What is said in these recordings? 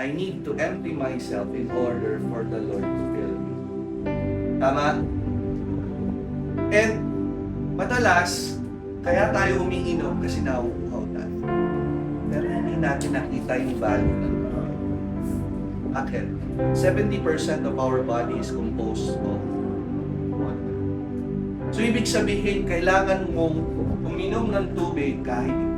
I need to empty myself in order for the Lord to fill me. Tama? And madalas, kaya tayo umiinom kasi nauuhaw tayo. Pero hindi natin nakita yung value ng Bakit? 70% of our body is composed of water. So, ibig sabihin, kailangan mong uminom ng tubig kahit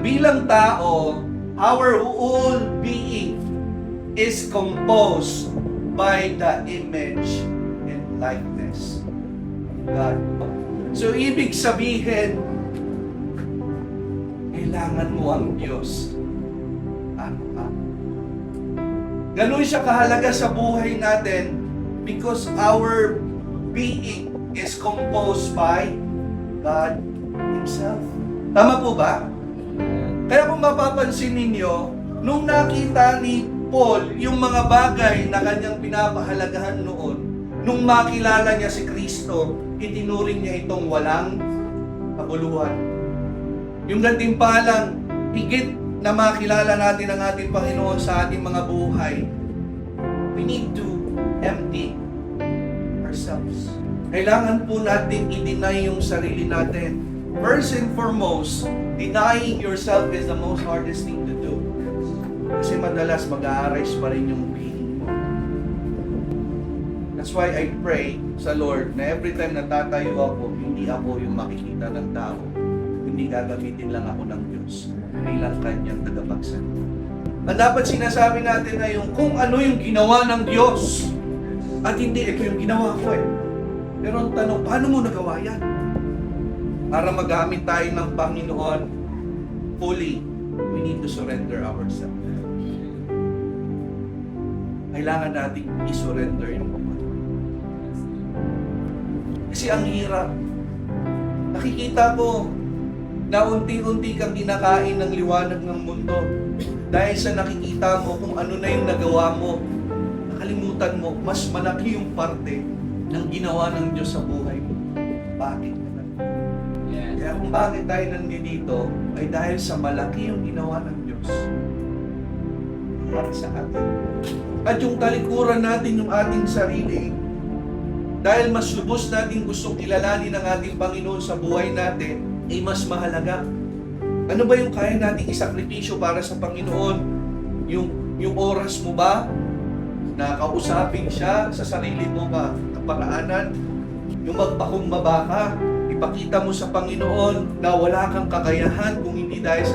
Bilang tao, our whole being is composed by the image and likeness of God. So, ibig sabihin, kailangan mo ang Diyos. Ano ka? Ganun siya kahalaga sa buhay natin because our being is composed by God Himself. Tama po ba? Kaya kung mapapansin ninyo, nung nakita ni Paul yung mga bagay na kanyang pinapahalagahan noon, nung makilala niya si Kristo, itinuring niya itong walang kabuluhan. Yung gantimpalang higit na makilala natin ang ating Panginoon sa ating mga buhay, we need to empty ourselves. Kailangan po natin i-deny yung sarili natin. First and foremost, denying yourself is the most hardest thing to do. Kasi madalas mag-a-arise pa rin yung being mo. That's why I pray sa Lord na every time natatayo ako, hindi ako yung makikita ng tao. Hindi gagamitin lang ako ng Diyos bilang kanyang tagapagsalita. Ang dapat sinasabi natin na yung kung ano yung ginawa ng Diyos at hindi ito yung ginawa ko eh. Pero ang tanong, paano mo nagawa yan? Para magamit tayo ng Panginoon fully, we need to surrender ourselves. Kailangan nating i-surrender yung mga. Kasi ang hirap. Nakikita ko na unti-unti kang kinakain ng liwanag ng mundo dahil sa nakikita mo kung ano na yung nagawa mo. Nakalimutan mo, mas malaki yung parte ng ginawa ng Diyos sa buhay mo. Bakit? Kung bakit tayo nandito ay dahil sa malaki yung ginawa ng Diyos para sa atin. At yung talikuran natin yung ating sarili, dahil mas lubos natin gustong kilalanin ang ating Panginoon sa buhay natin, ay mas mahalaga. Ano ba yung kaya nating isakripisyo para sa Panginoon? Yung, yung oras mo ba na kausapin siya sa sarili mo ka kaparaanan? Yung magpakumbaba ka, ipakita mo sa Panginoon na wala kang kakayahan kung hindi dahil sa